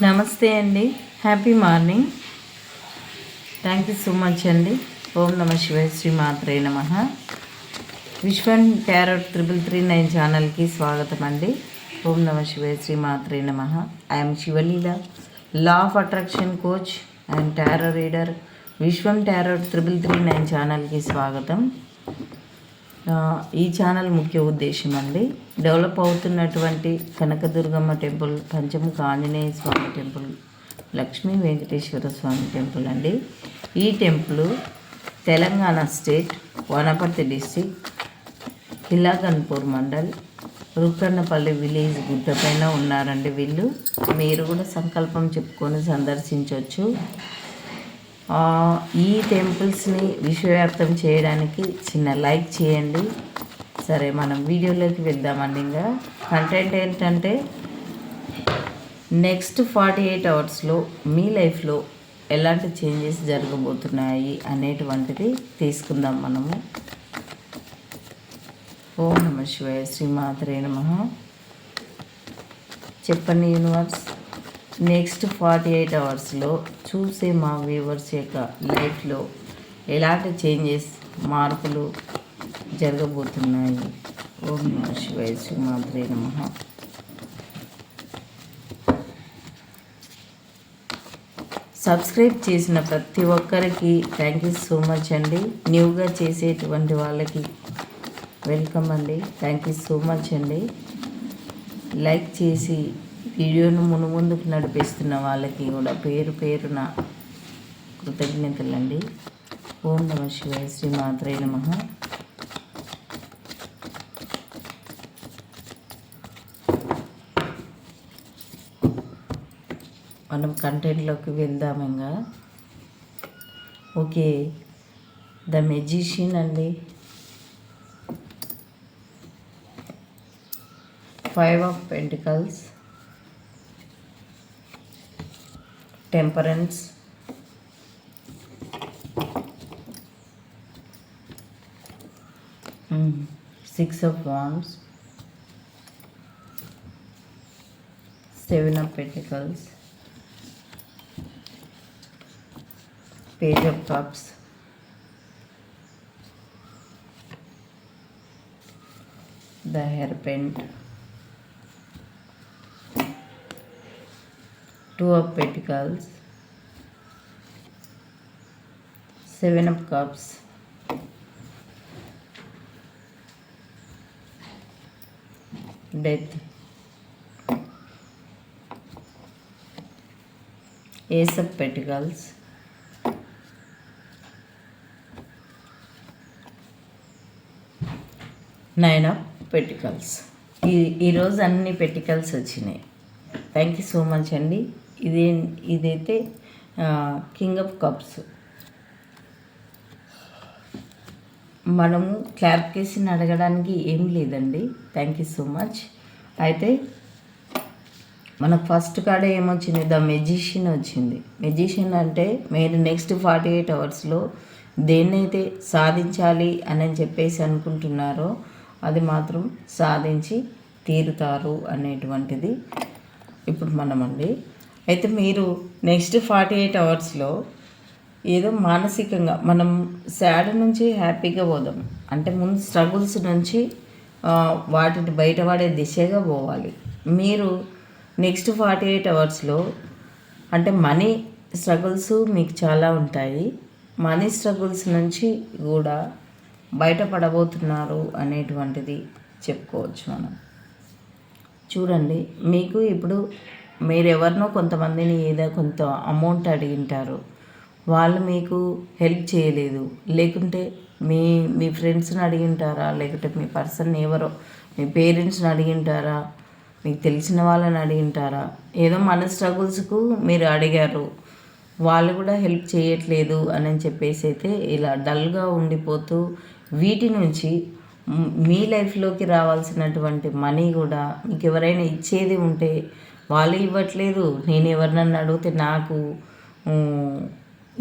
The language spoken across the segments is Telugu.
నమస్తే అండి. Happy morning thank you so much అండి. ఓం నమ శివాయ శ్రీ మాత్రే నమ. Vishwan tarot triple three nine ఛానల్కి స్వాగతం అండి. ఓం నమ శివాయ శ్రీ మాత్రే నమ. I'm Sivaleela law of attraction coach and tarot reader Vishwam tarot triple three nine ఛానల్కి స్వాగతం. ఈ ఛానల్ ముఖ్య ఉద్దేశం అండి. డెవలప్ అవుతున్నటువంటి Kanakadurgamma temple Panchamukha Anjaneya Swami temple Lakshmi Venkateswara Swami temple అండి. ఈ temple Telangana state Wanaparthy district Killaganpur mandal Rukkannapalli village గుడ్డపైన ఉన్నారండి వీళ్ళు. మీరు కూడా సంకల్పం చెప్పుకొని సందర్శించవచ్చు ఈ టెంపుల్స్ని విశ్వవ్యాప్తం చేయడానికి చిన్న లైక్ చేయండి. సరే మనం వీడియోలోకి వెళ్దామండి ఇంకా కంటెంట్ ఏంటంటే నెక్స్ట్ ఫార్టీ ఎయిట్ అవర్స్లో మీ లైఫ్లో ఎలాంటి చేంజెస్ జరగబోతున్నాయి అనేటువంటిది తీసుకుందాం మనము. ఓం నమ శివాయ శ్రీమాత్రే నమ. చెప్పండి యూనివర్స్. నెక్స్ట్ ఫార్టీ ఎయిట్ అవర్స్లో చూసే మా వ్యూవర్స్ యొక్క లైఫ్లో ఎలాంటి చేంజెస్ మార్పులు జరగబోతున్నాయి? ఓం నమ శివాయ శ్రీమాత్రే నమ. సబ్స్క్రైబ్ చేసిన ప్రతి ఒక్కరికి థ్యాంక్ యూ సో మచ్ అండి. న్యూగా చేసేటువంటి వాళ్ళకి వెల్కమ్ అండి. థ్యాంక్ యూ సో మచ్ అండి. లైక్ చేసి వీడియోను మును ముందుకు నడిపిస్తున్న వాళ్ళకి కూడా పేరు పేరున కృతజ్ఞతలండి. ఓం నమ శివాయ శ్రీ మాత్రే నమ. మనం కంటెంట్లోకి వెళ్దామంగా ఓకే ద మెజిషియన్ అండి. Five of pentacles. temperance. Mm. six of wands. Seven of pentacles. Page of cups. The hairpin. Two of pentacles seven of cups death ace of pentacles nine of pentacles ఈ ఈరోజు అన్ని పెటికల్స్ వచ్చినాయి. థ్యాంక్ యూ సో మచ్ అండి. ఇదే ఇదైతే కింగ్ ఆఫ్ కప్స్. మనము క్లారిఫికేషన్ అడగడానికి ఏం లేదండి. థ్యాంక్ యూ సో మచ్ అయితే మన ఫస్ట్ కాడ ఏమొచ్చింది? ద మెజిషియన్ వచ్చింది. మెజిషియన్ అంటే మీరు నెక్స్ట్ ఫార్టీ ఎయిట్ అవర్స్లో దేన్నైతే సాధించాలి అని చెప్పేసి అనుకుంటున్నారో అది మాత్రం సాధించి తీరుతారు అనేటువంటిది ఇప్పుడు మనమండి అయితే మీరు నెక్స్ట్ ఫార్టీ ఎయిట్ అవర్స్లో ఏదో మానసికంగా మనం శాడ్ నుంచి హ్యాపీగా పోదాం. అంటే ముందు స్ట్రగుల్స్ నుంచి వాటిని బయటపడే దిశగా పోవాలి. మీరు నెక్స్ట్ ఫార్టీ ఎయిట్ అవర్స్లో అంటే మనీ స్ట్రగుల్స్ మీకు చాలా ఉంటాయి. మనీ స్ట్రగుల్స్ నుంచి కూడా బయటపడబోతున్నారు అనేటువంటిది చెప్పుకోవచ్చు మనం. చూడండి మీకు ఇప్పుడు మీరు ఎవరినో కొంతమందిని ఏదో కొంత అమౌంట్ అడిగింటారు. వాళ్ళు మీకు హెల్ప్ చేయలేదు. లేకుంటే మీ మీ ఫ్రెండ్స్ని అడిగింటారా? లేకుంటే మీ పర్సన్ ఎవరో మీ పేరెంట్స్ని అడిగింటారా? మీకు తెలిసిన వాళ్ళని అడిగింటారా? ఏదో మన స్ట్రగుల్స్కు మీరు అడిగారు. వాళ్ళు కూడా హెల్ప్ చేయట్లేదు అని చెప్పేసి అయితే ఇలా డల్గా ఉండిపోతూ వీటి నుంచి మీ లైఫ్లోకి రావాల్సినటువంటి మనీ కూడా మీకు ఎవరైనా ఇచ్చేది ఉంటే వాళ్ళు ఇవ్వట్లేదు. నేను ఎవరినన్నా అడిగితే నాకు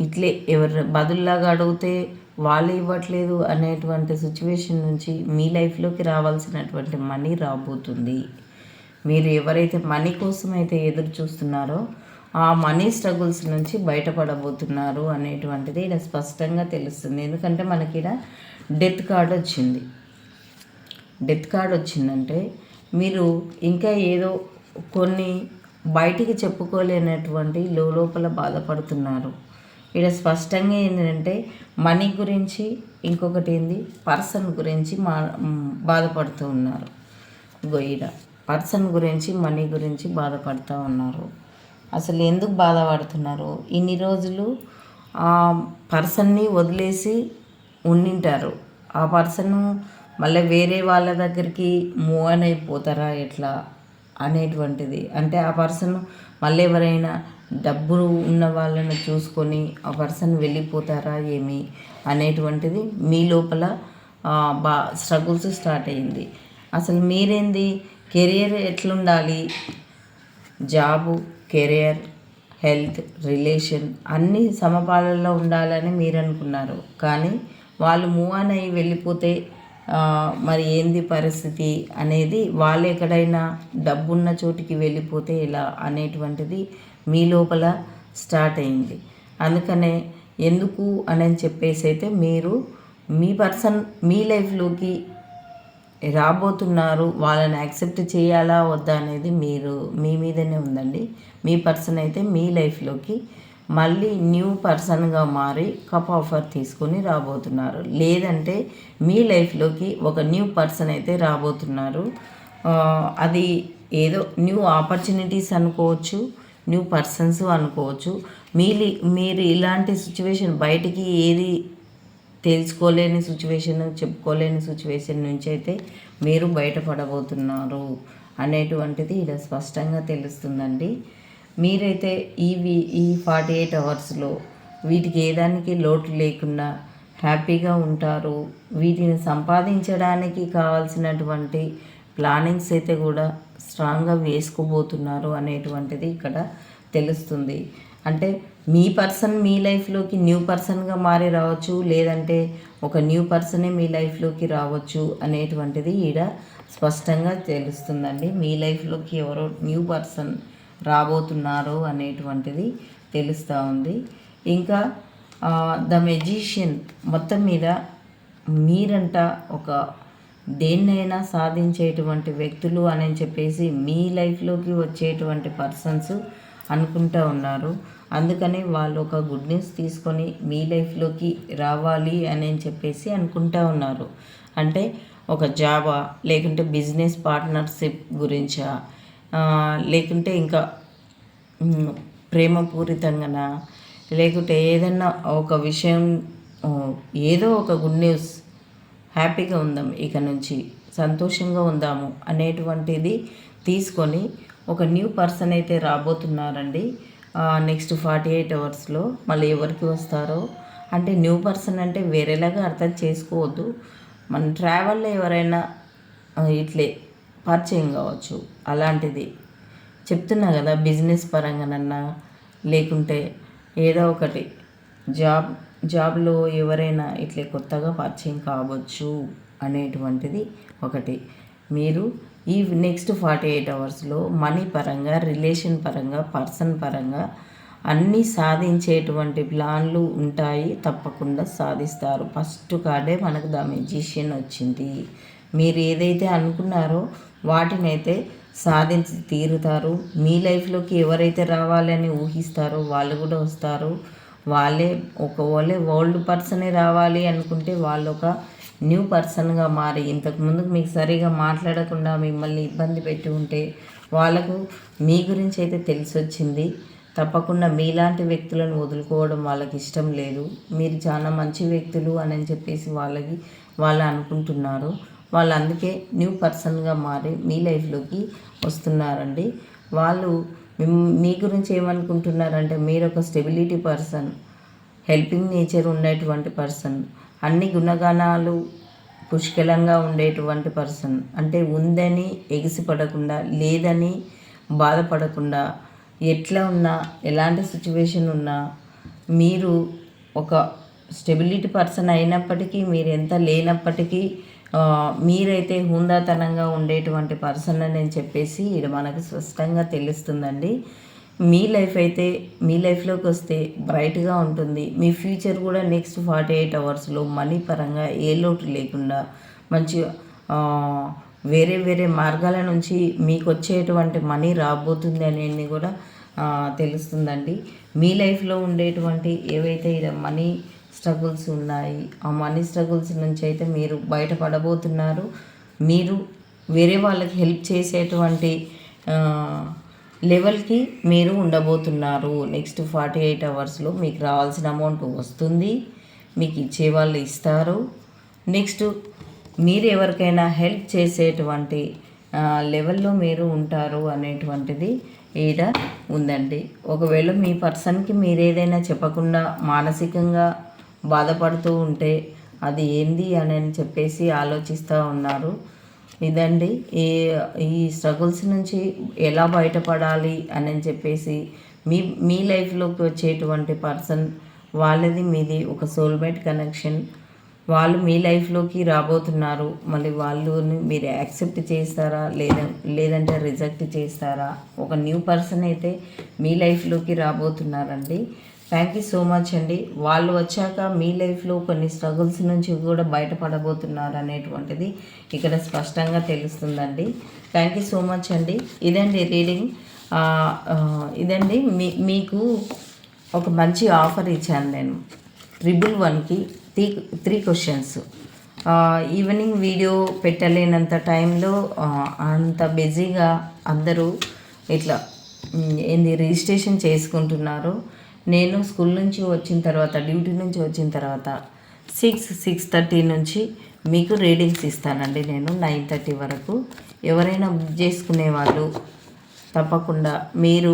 ఇట్లే ఎవరి బదుల్లాగా అడిగితే వాళ్ళు ఇవ్వట్లేదు అనేటువంటి సిచ్యువేషన్ నుంచి మీ లైఫ్లోకి రావాల్సినటువంటి మనీ రాబోతుంది. మీరు ఎవరైతే మనీ కోసం అయితే ఎదురు చూస్తున్నారో ఆ మనీ స్ట్రగుల్స్ నుంచి బయటపడబోతున్నారు అనేటువంటిది ఇక్కడ స్పష్టంగా తెలుస్తుంది. ఎందుకంటే మనకి ఇక్కడ డెత్ కార్డ్ వచ్చింది. డెత్ కార్డ్ వచ్చిందంటే మీరు ఇంకా ఏదో కొన్ని బయటికి చెప్పుకోలేనటువంటి లోపల బాధపడుతున్నారు. ఇక్కడ స్పష్టంగా ఏంటంటే మనీ గురించి ఇంకొకటి ఏంది? పర్సన్ గురించి మా బాధపడుతూ ఉన్నారు. గొయ్యిడ పర్సన్ గురించి మనీ గురించి బాధపడుతూ ఉన్నారు. అసలు ఎందుకు బాధపడుతున్నారు? ఇన్ని రోజులు ఆ పర్సన్ని వదిలేసి ఉండింటారు. ఆ పర్సన్ మళ్ళీ వేరే వాళ్ళ దగ్గరికి మూవ్ అయిపోతారా? ఎట్లా? అనేటువంటిది. అంటే ఆ పర్సన్ మళ్ళీ ఎవరైనా డబ్బులు ఉన్న వాళ్ళని చూసుకొని ఆ పర్సన్ వెళ్ళిపోతారా ఏమి అనేటువంటిది మీ లోపల బా స్ట్రగుల్స్ స్టార్ట్ అయింది. అసలు మీరేంది? కెరియర్ ఎట్లుండాలి? జాబు కెరియర్ హెల్త్ రిలేషన్ అన్నీ సమపాలలో ఉండాలని మీరు అనుకున్నారు కానీ వాళ్ళు మూవ్ ఆన్ అయ్యి వెళ్ళిపోతే మరి ఏంది పరిస్థితి అనేది వాళ్ళు ఎక్కడైనా డబ్బున్న చోటికి వెళ్ళిపోతే ఇలా అనేటువంటిది మీ లోపల స్టార్ట్ అయింది. అందుకనే ఎందుకు అని చెప్పేసి అయితే మీరు మీ పర్సన్ మీ లైఫ్లోకి రాబోతున్నారు వాళ్ళని యాక్సెప్ట్ చేయాలా వద్దా అనేది మీరు మీ మీదనే ఉందండి. మీ పర్సన్ అయితే మీ లైఫ్లోకి మళ్ళీ న్యూ పర్సన్గా మారి కప్ ఆఫర్ తీసుకొని రాబోతున్నారు. లేదంటే మీ లైఫ్లోకి ఒక న్యూ పర్సన్ అయితే రాబోతున్నారు. అది ఏదో న్యూ ఆపర్చునిటీస్ అనుకోవచ్చు న్యూ పర్సన్స్ అనుకోవచ్చు. మీ మీరు ఇలాంటి సిచ్యువేషన్ బయటికి ఏది తెలుసుకోలేని సిచ్యువేషన్ చెప్పుకోలేని సిచ్యువేషన్ నుంచి అయితే మీరు బయటపడబోతున్నారు అనేటువంటిది ఇలా స్పష్టంగా తెలుస్తుందండి. మీరైతే ఇవి ఈ ఫార్టీ ఎయిట్ అవర్స్లో వీటికి ఏదానికి లోటు లేకుండా హ్యాపీగా ఉంటారు. వీటిని సంపాదించడానికి కావాల్సినటువంటి ప్లానింగ్స్ అయితే కూడా స్ట్రాంగ్గా వేసుకోబోతున్నారు అనేటువంటిది ఇక్కడ తెలుస్తుంది. అంటే మీ పర్సన్ మీ లైఫ్లోకి న్యూ పర్సన్గా మారి రావచ్చు లేదంటే ఒక న్యూ పర్సనే మీ లైఫ్లోకి రావచ్చు అనేటువంటిది ఈడ స్పష్టంగా తెలుస్తుందండి. మీ లైఫ్లోకి ఎవరో న్యూ పర్సన్ రాబోతున్నారు అనేటువంటిది తెలుస్తూ ఉంది. ఇంకా ద మెజిషియన్ మొత్తం మీద మీరంట ఒక దేన్నైనా సాధించేటువంటి వ్యక్తులు అని చెప్పేసి మీ లైఫ్లోకి వచ్చేటువంటి పర్సన్స్ అనుకుంటూ ఉన్నారు. అందుకని వాళ్ళు ఒక గుడ్ న్యూస్ తీసుకొని మీ లైఫ్లోకి రావాలి అని చెప్పేసి అనుకుంటూ ఉన్నారు. అంటే ఒక జాబా లేకుంటే బిజినెస్ పార్ట్నర్షిప్ గురించా? లేకుంటే ఇంకా ప్రేమపూరితంగా ప్రేమపూరితంగానా? లేకుంటే ఏదన్నా ఒక విషయం ఏదో ఒక గుడ్ న్యూస్ హ్యాపీగా ఉందాం ఇక నుంచి సంతోషంగా ఉందాము అనేటువంటిది తీసుకొని ఒక న్యూ పర్సన్ అయితే రాబోతున్నారండి. నెక్స్ట్ ఫార్టీ ఎయిట్ అవర్స్లో మళ్ళీ ఎవరికి వస్తారో అంటే న్యూ పర్సన్ అంటే వేరేలాగా అర్థం చేసుకోవద్దు. మన ట్రావెల్లో ఎవరైనా ఇట్లే పరిచయం కావచ్చు. అలాంటిది. చెప్తున్నా కదా బిజినెస్ పరంగానన్నా లేకుంటే ఏదో ఒకటి. జాబ్ జాబ్లో ఎవరైనా ఇట్లే కొత్తగా పరిచయం కావచ్చు అనేటువంటిది ఒకటి. మీరు ఈ నెక్స్ట్ ఫార్టీ ఎయిట్ అవర్స్లో మనీ పరంగా రిలేషన్ పరంగా పర్సన్ పరంగా అన్నీ సాధించేటువంటి ప్లాన్లు ఉంటాయి తప్పకుండా సాధిస్తారు. ఫస్ట్ కార్డే మనకు ద మెజిషియన్ వచ్చింది. మీరు ఏదైతే అనుకున్నారో వాటినైతే సాధించి తీరుతారు. మీ లైఫ్లోకి ఎవరైతే రావాలని ఊహిస్తారో వాళ్ళు కూడా వస్తారు. వాళ్ళే ఒక వాళ్ళే ఓల్డ్ పర్సనే రావాలి అనుకుంటే వాళ్ళు ఒక న్యూ పర్సన్గా మారి ఇంతకుముందు మీకు సరిగా మాట్లాడకుండా మిమ్మల్ని ఇబ్బంది పెట్టి ఉంటే వాళ్ళకు మీ గురించి అయితే తెలిసి వచ్చింది తప్పకుండా మీలాంటి వ్యక్తులను వదులుకోవడం వాళ్ళకి ఇష్టం లేదు. మీరు చాలా మంచి వ్యక్తులు అని చెప్పేసి వాళ్ళకి వాళ్ళు అనుకుంటున్నారు. వాళ్ళు అందుకే న్యూ పర్సన్గా మారి మీ లైఫ్లోకి వస్తున్నారండి. వాళ్ళు మీ గురించి ఏమనుకుంటున్నారంటే మీరు ఒక స్టెబిలిటీ పర్సన్ హెల్పింగ్ నేచర్ ఉండేటువంటి పర్సన్ అన్ని గుణగణాలు పుష్కలంగా ఉండేటువంటి పర్సన్ అంటే ఉందని ఎగిసిపడకుండా లేదని బాధపడకుండా ఎట్లా ఉన్నా ఎలాంటి సిచ్యువేషన్ ఉన్నా మీరు ఒక స్టెబిలిటీ పర్సన్ అయినప్పటికీ మీరు ఎంత లేనప్పటికీ మీరైతే హుందాతనంగా ఉండేటువంటి పర్సన్ అని చెప్పేసి ఇది మనకు స్పష్టంగా తెలుస్తుందండి. మీ లైఫ్ అయితే మీ లైఫ్లోకి వస్తే బ్రైట్గా ఉంటుంది. మీ ఫ్యూచర్ కూడా నెక్స్ట్ ఫార్టీ ఎయిట్ అవర్స్లో మనీ పరంగా ఏ లోటు లేకుండా మంచి వేరే వేరే మార్గాల నుంచి మీకు వచ్చేటువంటి మనీ రాబోతుంది అనేది కూడా తెలుస్తుందండి. మీ లైఫ్లో ఉండేటువంటి ఏవైతే ఇది మనీ స్ట్రగుల్స్ ఉన్నాయి. ఆ మనీ స్ట్రగుల్స్ నుంచి అయితే మీరు బయటపడబోతున్నారు. మీరు వేరే వాళ్ళకి హెల్ప్ చేసేటువంటి లెవెల్కి మీరు ఉండబోతున్నారు. నెక్స్ట్ ఫార్టీ ఎయిట్ అవర్స్లో మీకు రావాల్సిన అమౌంట్ వస్తుంది. మీకు ఇచ్చే వాళ్ళు ఇస్తారు. నెక్స్ట్ మీరు ఎవరికైనా హెల్ప్ చేసేటువంటి లెవెల్లో మీరు ఉంటారు అనేటువంటిది ఈడ ఉందండి. ఒకవేళ మీ పర్సన్కి మీరు ఏదైనా చెప్పకుండా మానసికంగా బాధపడుతూ ఉంటే అది ఏంది అని చెప్పేసి ఆలోచిస్తూ ఉన్నారు. ఇదండి. ఈ ఈ స్ట్రగుల్స్ నుంచి ఎలా బయటపడాలి అని చెప్పేసి మీ మీ లైఫ్లోకి వచ్చేటువంటి పర్సన్ వాళ్ళది మీది ఒక సోల్మేట్ కనెక్షన్ వాళ్ళు మీ లైఫ్లోకి రాబోతున్నారు. మళ్ళీ వాళ్ళని మీరు యాక్సెప్ట్ చేస్తారా? లేదా లేదంటే రిజెక్ట్ చేస్తారా? ఒక న్యూ పర్సన్ అయితే మీ లైఫ్లోకి రాబోతున్నారండి. థ్యాంక్ యూ సో మచ్ అండి. వాళ్ళు వచ్చాక మీ లైఫ్లో కొన్ని స్ట్రగుల్స్ నుంచి కూడా బయటపడబోతున్నారు అనేటువంటిది ఇక్కడ స్పష్టంగా తెలుస్తుందండి. థ్యాంక్ యూ సో మచ్ అండి. ఇదండి రీడింగ్ ఇదండి మీ మీకు ఒక మంచి ఆఫర్ ఇచ్చాను నేను. ట్రిపుల్ వన్కి three three questions evening video పెట్టలేనంత టైంలో అంత బిజీగా అందరూ ఇట్లా ఏంది రిజిస్ట్రేషన్ చేసుకుంటున్నారు. నేను స్కూల్ నుంచి వచ్చిన తర్వాత డ్యూటీ నుంచి వచ్చిన తర్వాత సిక్స్ సిక్స్ థర్టీ నుంచి మీకు రీడింగ్స్ ఇస్తానండి నేను నైన్ థర్టీ వరకు. ఎవరైనా బుక్ చేసుకునే వాళ్ళు తప్పకుండా మీరు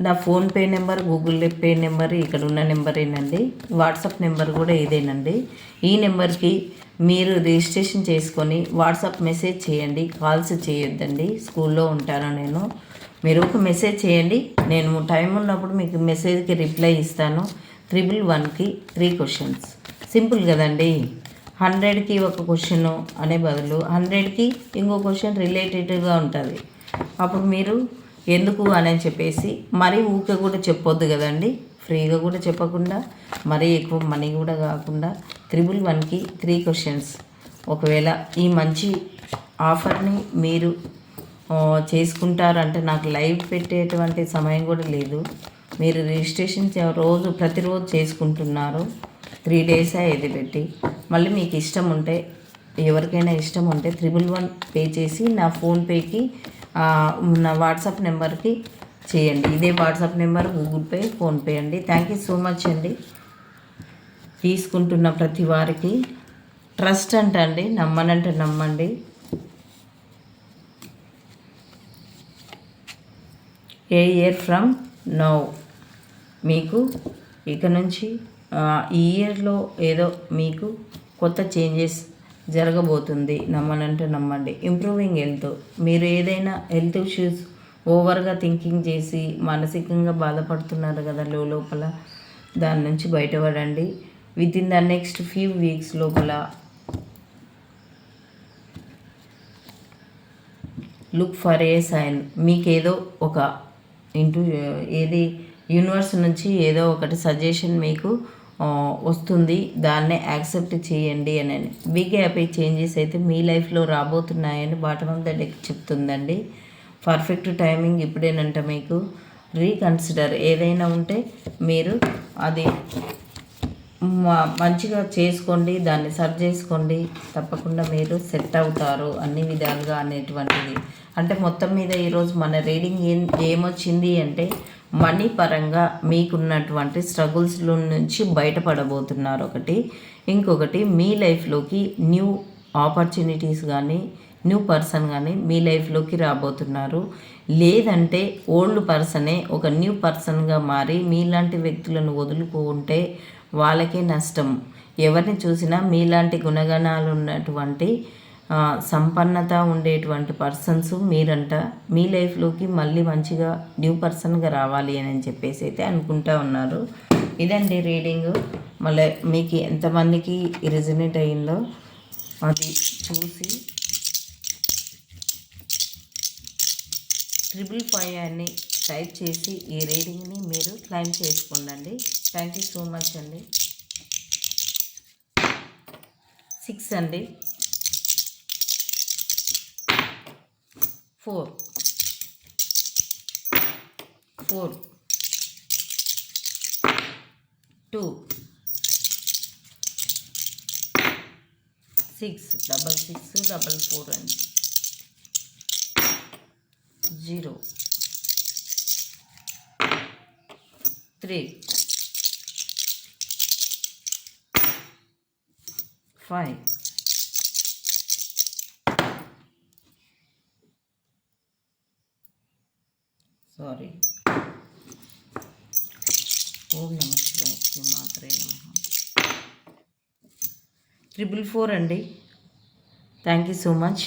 నా PhonePe number Google Pay number ఇక్కడ ఉన్న నెంబరేనండి వాట్సాప్ నెంబర్ కూడా ఇదేనండి. ఈ నెంబర్కి మీరు రిజిస్ట్రేషన్ చేసుకొని వాట్సాప్ మెసేజ్ చేయండి కాల్స్ చేయొద్దండి. స్కూల్లో ఉంటాను నేను. మీరు ఒక మెసేజ్ చేయండి. నేను టైం ఉన్నప్పుడు మీకు మెసేజ్కి రిప్లై ఇస్తాను. త్రిబుల్ వన్కి త్రీ క్వశ్చన్స్ సింపుల్ కదండి. హండ్రెడ్కి ఒక క్వశ్చన్ అనే బదులు హండ్రెడ్కి ఇంకో క్వశ్చన్ రిలేటెడ్గా ఉంటుంది. అప్పుడు మీరు ఎందుకు అని చెప్పేసి మరీ ఊకే కూడా చెప్పొద్దు కదండి. ఫ్రీగా కూడా చెప్పకుండా మరీ ఎక్కువ మనీ కూడా కాకుండా త్రిబుల్ వన్కి త్రీ క్వశ్చన్స్ ఒకవేళ ఈ మంచి ఆఫర్ని మీరు చేసుకుంటారంటే నాకు లైవ్ పెట్టేటువంటి సమయం కూడా లేదు. మీరు రిజిస్ట్రేషన్ చే- రోజు ప్రతిరోజు చేసుకుంటున్నారు. త్రీ డేస్ ఇది పెట్టి. మళ్ళీ మీకు ఇష్టం ఉంటే ఎవరికైనా ఇష్టం ఉంటే త్రిబుల్ వన్ పే చేసి నా ఫోన్పేకి నా వాట్సాప్ నెంబర్కి చేయండి. ఇదే WhatsApp number Google Pay PhonePe అండి. థ్యాంక్ యూ సో మచ్ అండి. తీసుకుంటున్న ప్రతి వారికి. ట్రస్ట్ అంట అండి నమ్మనంటే నమ్మండి. ఏ ఇయర్ ఫ్రమ్ నౌ మీకు ఇక నుంచి ఈ ఇయర్లో ఏదో మీకు కొత్త చేంజెస్ జరగబోతుంది. నమ్మనంటే నమ్మండి. ఇంప్రూవింగ్ హెల్త్ మీరు ఏదైనా హెల్త్ ఇష్యూస్ ఓవర్గా థింకింగ్ చేసి మానసికంగా బాధపడుతున్నారు కదా లో- లోపల దాని నుంచి బయటపడండి. Within the next few weeks లోపల లుక్ ఫర్ ఏ సైన్ మీకేదో ఒక ఇంటూ ఏది యూనివర్స్ నుంచి ఏదో ఒకటి సజెషన్ మీకు వస్తుంది దాన్నే యాక్సెప్ట్ చేయండి అని. బిగ్ హ్యాపీ చేంజెస్ అయితే మీ లైఫ్లో రాబోతున్నాయని బాటమ్ ఆఫ్ ద డెక్ చెప్తుందండి. పర్ఫెక్ట్ టైమింగ్ ఇప్పుడేనంట మీకు. రీకన్సిడర్ ఏదైనా ఉంటే మీరు అది మంచిగా చేసుకోండి దాన్ని సర్చ్ చేసుకోండి. తప్పకుండా మీరు సెట్ అవుతారు అన్ని విధాలుగా అనేటువంటిది. అంటే మొత్తం మీద ఈరోజు మన రీడింగ్ ఏం ఏమొచ్చింది అంటే మనీ పరంగా మీకున్నటువంటి స్ట్రగుల్స్లో నుంచి బయటపడబోతున్నారు ఒకటి. ఇంకొకటి మీ లైఫ్లోకి న్యూ ఆపర్చునిటీస్ కానీ న్యూ పర్సన్ కానీ మీ లైఫ్లోకి రాబోతున్నారు. లేదంటే ఓల్డ్ పర్సనే ఒక న్యూ పర్సన్గా మారి మీలాంటి వ్యక్తులను వదులుకుంటే వాళ్ళకే నష్టం. ఎవరిని చూసినా మీలాంటి గుణగణాలు ఉన్నటువంటి సంపన్నత ఉండేటువంటి పర్సన్స్ మీరంట. మీ లైఫ్లోకి మళ్ళీ మంచిగా న్యూ పర్సన్గా రావాలి అని చెప్పేసి అయితే అనుకుంటా ఉన్నారు. ఇదండి రీడింగ్. మళ్ళీ మీకు ఎంతమందికి రిజనేట్ అయిందో అది చూసి ట్రిపుల్ ఫైవ్ అని టైప్ చేసి ఈ రీడింగ్ని మీరు క్లైమ్ చేసుకోండి థ్యాంక్ యూ సో మచ్ అండి. సిక్స్ అండి. Four four two six double six double four అండి. జీరో. త్రీ. ఫైవ్. సారీ. ఓం నమ శివాయ మాత్రే నమ. ట్రిపుల్ ఫోర్ అండి. Thank you so much.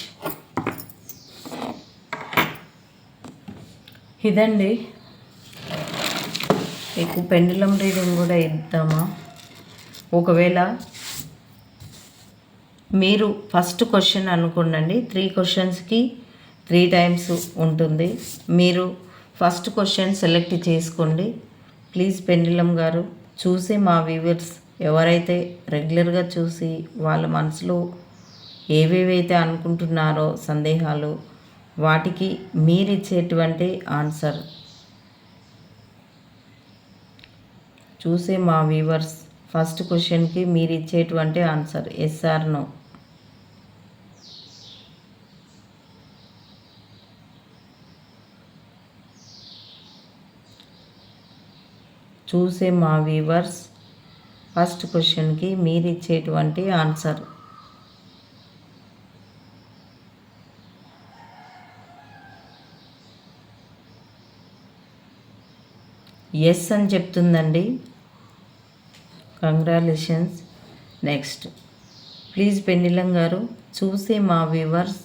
ఇదండి. మీకు పెండులం రీడింగ్ కూడా ఇద్దామా? ఒకవేళ మీరు ఫస్ట్ క్వశ్చన్ అనుకోండి త్రీ క్వశ్చన్స్కి త్రీ టైమ్స్ ఉంటుంది. మీరు ఫస్ట్ క్వశ్చన్ సెలెక్ట్ చేసుకోండి. ప్లీజ్ పెండిలం గారు చూసి మా వ్యూవర్స్ ఎవరైతే రెగ్యులర్గా చూసి వాళ్ళ మనసులో ఏవేవైతే అనుకుంటున్నారో సందేహాలు వాటికి మీరిచ్చేటువంటి ఆన్సర్. చూసే మా వ్యూవర్స్ ఫస్ట్ క్వశ్చన్కి మీరు ఇచ్చేటువంటి ఆన్సర్ ఎస్ ఆర్ నో చూసే మా వ్యూవర్స్ ఫస్ట్ క్వశ్చన్కి మీరు ఇచ్చేటువంటి ఆన్సర్ ఎస్ అని చెప్తుందండి. కంగ్రాచులేషన్స్ నెక్స్ట్ ప్లీజ్ పెన్నిలం గారు చూసే మా వ్యూవర్స్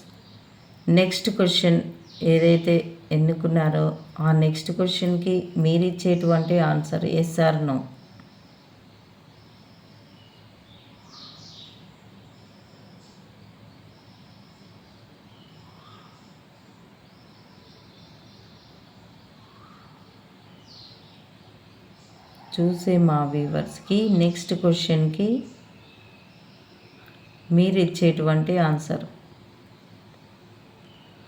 నెక్స్ట్ క్వశ్చన్ ఏదైతే ఎన్నుకున్నారో ఆ నెక్స్ట్ క్వశ్చన్కి మీరు ఇచ్చేటువంటి ఆన్సర్ ఎస్ ఆర్ నో చూసే మా వ్యూవర్స్కి నెక్స్ట్ క్వశ్చన్కి మీరు ఇచ్చేటువంటి ఆన్సర్.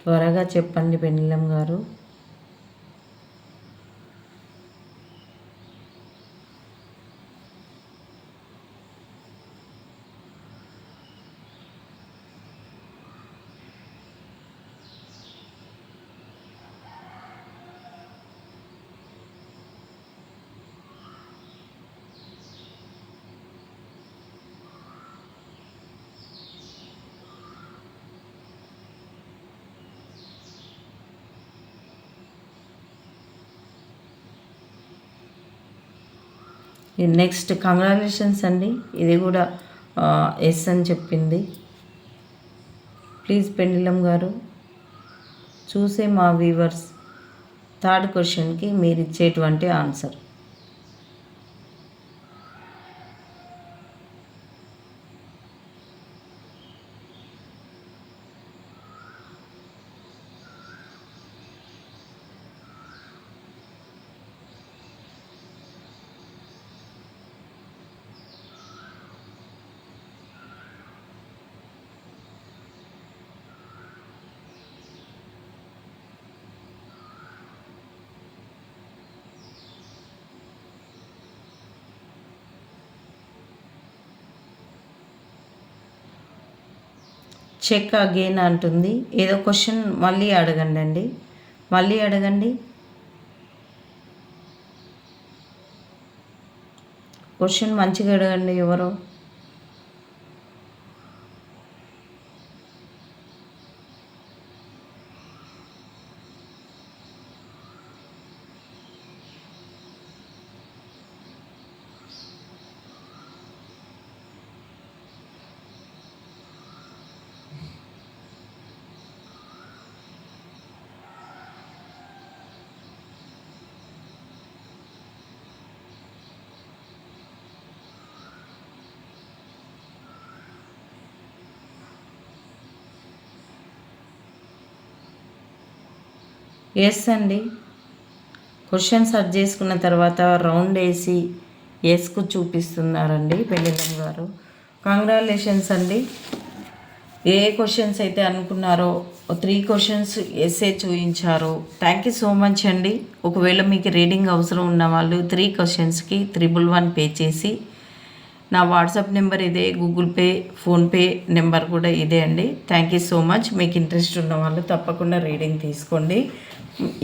త్వరగా చెప్పండి పెన్నిలం గారు. నెక్స్ట్ కంగ్రాచులేషన్స్ అండి. ఇది కూడా ఎస్ అని చెప్పింది. ప్లీజ్ పెండిలం గారు చూసే మా వ్యూవర్స్ థర్డ్ క్వశ్చన్కి మీరు ఇచ్చేటువంటి ఆన్సర్ చెక్ అగైన్ అంటుంది. ఏదో క్వశ్చన్ మళ్ళీ అడగండి అండి మళ్ళీ అడగండి. క్వశ్చన్ మంచిగా అడగండి ఎవరో. ఎస్ అండి. క్వశ్చన్ సెర్చ్ చేసుకున్న తర్వాత రౌండ్ వేసి ఎస్కు చూపిస్తున్నారండి పెళ్ళిళ్ళం గారు కంగ్రాలేషన్స్ అండి. ఏ క్వశ్చన్స్ అయితే అనుకున్నారో త్రీ క్వశ్చన్స్ ఎస్ఏ చూపించారు థ్యాంక్ యూ సో మచ్ అండి. ఒకవేళ మీకు రీడింగ్ అవసరం ఉన్న వాళ్ళు త్రీ క్వశ్చన్స్కి త్రిబుల్ వన్ పే చేసి నా వాట్సాప్ నెంబర్ ఇదే గూగుల్ పే ఫోన్పే నెంబర్ కూడా ఇదే అండి. థ్యాంక్ యూ సో మచ్ మీకు ఇంట్రెస్ట్ ఉన్న వాళ్ళు తప్పకుండా రీడింగ్ తీసుకోండి.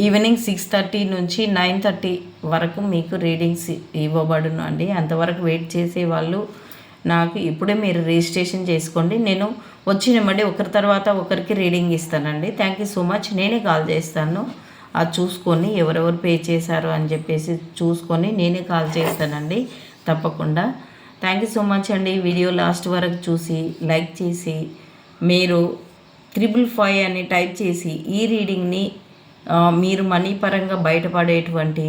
ఈవినింగ్ సిక్స్ థర్టీ నుంచి నైన్ థర్టీ వరకు మీకు రీడింగ్స్ ఇవ్వబడును అండి. అంతవరకు వెయిట్ చేసే వాళ్ళు నాకు ఇప్పుడే మీరు రిజిస్ట్రేషన్ చేసుకోండి. నేను వచ్చినమండి ఒకరి తర్వాత ఒకరికి రీడింగ్ ఇస్తానండి. థ్యాంక్ యూ సో మచ్ నేనే కాల్ చేస్తాను. అది చూసుకొని ఎవరెవరు పే చేశారు అని చెప్పేసి చూసుకొని నేనే కాల్ చేస్తానండి. తప్పకుండా. థ్యాంక్ యూ సో మచ్ అండి. వీడియో లాస్ట్ వరకు చూసి లైక్ చేసి మీరు త్రిబుల్ ఫైవ్ అని టైప్ చేసి ఈ రీడింగ్ని మీరు మనీ పరంగా బయటపడేటువంటి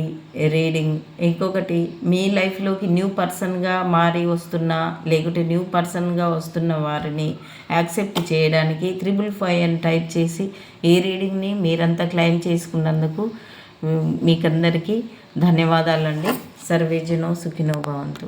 రీడింగ్. ఇంకొకటి మీ లైఫ్లోకి న్యూ పర్సన్గా మారి వస్తున్న లేకుంటే న్యూ పర్సన్గా వస్తున్న వారిని యాక్సెప్ట్ చేయడానికి త్రిబుల్ ఫైవ్ అని టైప్ చేసి ఈ రీడింగ్ని మీరంతా క్లెయిమ్ చేసుకున్నందుకు మీకందరికీ ధన్యవాదాలండి. సర్వేజనో సుఖినో భవంతు.